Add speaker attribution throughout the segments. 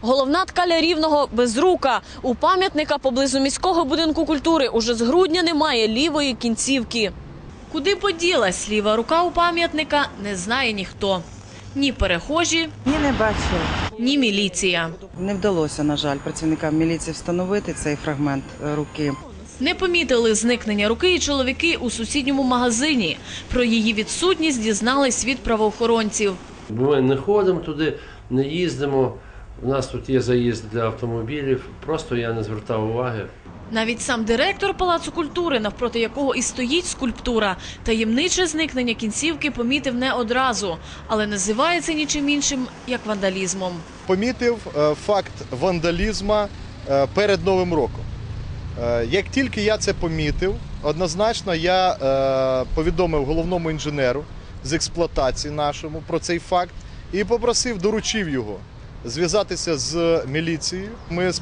Speaker 1: Головна ткаля рівного безрука. У пам'ятника поблизу міського будинку культури уже з грудня немає лівої кінцівки. Куди поділась ліва рука у пам'ятника, не знає ніхто. Ні перехожі,
Speaker 2: Ні, не бачила.
Speaker 1: ні міліція.
Speaker 2: Не вдалося, на жаль, працівникам міліції встановити цей фрагмент е, руки.
Speaker 1: Не помітили зникнення руки і чоловіки у сусідньому магазині. Про її відсутність дізнались від правоохоронців.
Speaker 3: Ми не ходимо туди, не їздимо. У нас тут є заїзд для автомобілів. Просто я не звертав уваги.
Speaker 1: Навіть сам директор Палацу культури, навпроти якого і стоїть скульптура, таємниче зникнення кінцівки помітив не одразу, але називає це нічим іншим, як вандалізмом.
Speaker 4: помітив е, факт вандалізму е, перед Новим роком. Е, Як тільки я це помітив, однозначно я повідомив головному інженеру з експлуатації нашому про цей факт і попросив, доручив його зв'язатися з міліцією. Ми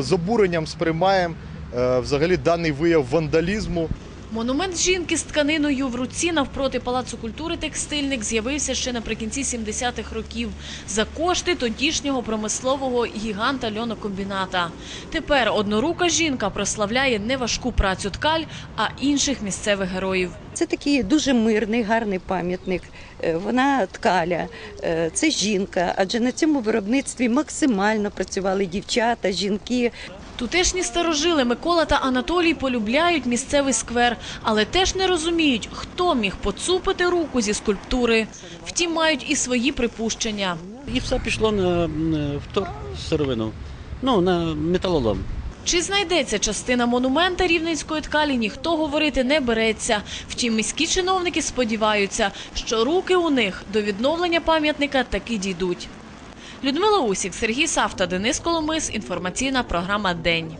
Speaker 4: з обуренням сприймаємо е, взагалі даний вияв вандалізму.
Speaker 1: Монумент жінки з тканиною в руці навпроти Палацу культури текстильник з'явився ще наприкінці 70-х років за кошти тодішнього промислового гіганта льонокомбіната. Тепер однорука жінка прославляє не важку працю ткаль, а інших місцевих героїв.
Speaker 5: Це такий дуже мирний, гарний пам'ятник. Е, Вона ткаля, е, це жінка, адже на цьому виробництві максимально працювали дівчата, жінки.
Speaker 1: Тутешні старожили Микола та Анатолій полюбляють місцевий сквер, але теж не розуміють, хто міг поцупити руку зі скульптури. Втім, мають і свої припущення.
Speaker 6: І все пішло на втор сировину. Ну, на металолом.
Speaker 1: Чи знайдеться частина монумента рівненської ткалі, ніхто говорити не береться. Втім, міські чиновники сподіваються, що руки у них до відновлення пам'ятника таки дійдуть. Людмила Усік, Сергій Савта, Денис Коломис. Інформаційна програма День.